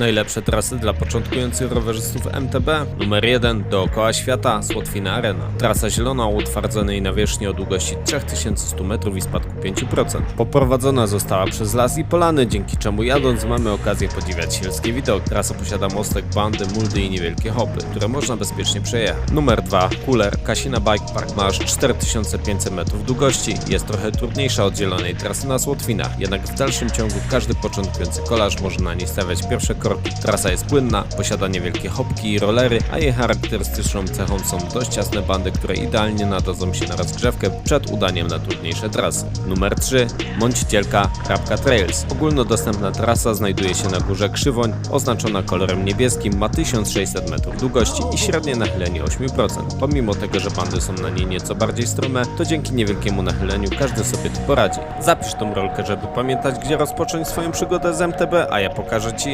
Najlepsze trasy dla początkujących rowerzystów MTB. Numer 1 dookoła świata Słotwina Arena. Trasa zielona o utwardzonej nawierzchni o długości 3100 metrów i spadku 5%. Poprowadzona została przez las i polany, dzięki czemu jadąc mamy okazję podziwiać sielskie widoki. Trasa posiada mostek bandy, muldy i niewielkie hopy, które można bezpiecznie przejechać. Numer 2 Cooler Kasina Bike Park ma aż 4500 metrów długości. Jest trochę trudniejsza od zielonej trasy na Słotwinach, jednak w dalszym ciągu każdy początkujący kolarz może na niej stawiać pierwsze kroki. Trasa jest płynna, posiada niewielkie hopki i rollery, a jej charakterystyczną cechą są dość jasne bandy, które idealnie nadadzą się na rozgrzewkę przed udaniem na trudniejsze trasy. Numer 3 Mącicielka Rabka Trails. Ogólnodostępna trasa znajduje się na górze Krzywoń, oznaczona kolorem niebieskim, ma 1600 metrów długości i średnie nachylenie 8%. Pomimo tego, że bandy są na niej nieco bardziej strome, to dzięki niewielkiemu nachyleniu każdy sobie tu poradzi. Zapisz tą rolkę, żeby pamiętać, gdzie rozpocząć swoją przygodę z MTB, a ja pokażę Ci